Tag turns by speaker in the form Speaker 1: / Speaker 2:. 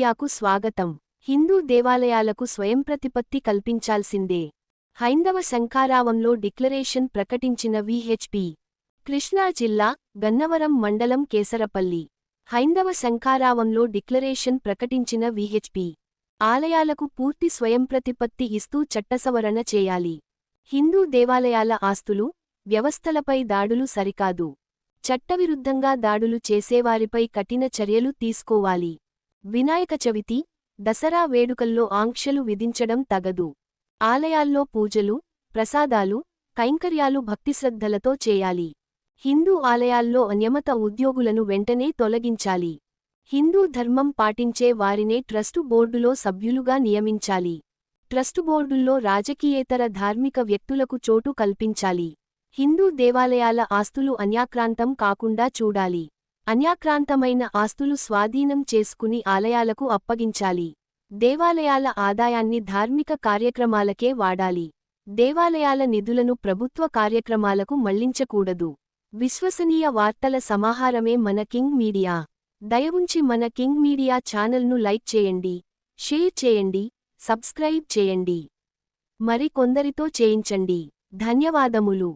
Speaker 1: మీడియాకు స్వాగతం. హిందూ దేవాలయాలకు స్వయంప్రతిపత్తి కల్పించాల్సిందే. హైందవ శంఖారావంలో డిక్లరేషన్ ప్రకటించిన విహెచ్పి. కృష్ణా జిల్లా గన్నవరం మండలం కేసరపల్లి. హైందవ శంఖారావంలో డిక్లరేషన్ ప్రకటించిన విహెచ్పి. ఆలయాలకు పూర్తి స్వయంప్రతిపత్తి ఇస్తూ చట్టసవరణ చేయాలి. హిందూ దేవాలయాల ఆస్తులు వ్యవస్థలపై దాడులు సరికాదు. చట్టవిరుద్ధంగా దాడులు చేసేవారిపై కఠిన చర్యలు తీసుకోవాలి. వినాయక చవితి దసరా వేడుకల్లో ఆంక్షలు విధించడం తగదు. ఆలయాల్లో పూజలు ప్రసాదాలు కైంకర్యాలు భక్తిశ్రద్ధలతో చేయాలి. హిందూ ఆలయాల్లో అన్యమత ఉద్యోగులను వెంటనే తొలగించాలి. హిందూ ధర్మం పాటించే వారినే ట్రస్టు బోర్డులో సభ్యులుగా నియమించాలి. ట్రస్టు బోర్డుల్లో రాజకీయేతర ధార్మిక వ్యక్తులకు చోటు కల్పించాలి. హిందూ దేవాలయాల ఆస్తులు అన్యాక్రాంతం కాకుండా చూడాలి. అన్యాక్రాంతమైన ఆస్తులు స్వాధీనం చేసుకుని ఆలయాలకు అప్పగించాలి. దేవాలయాల ఆదాయాన్ని ధార్మిక కార్యక్రమాలకే వాడాలి. దేవాలయాల నిధులను ప్రభుత్వ కార్యక్రమాలకు మళ్ళించకూడదు. విశ్వసనీయ వార్తల సమాహారమే మన కింగ్ మీడియా. దయవుంచి మన కింగ్ మీడియా ఛానల్ను లైక్ చేయండి షేర్ చేయండి సబ్స్క్రైబ్ చేయండి. మరి కొందరితో చేయించండి. ధన్యవాదములు.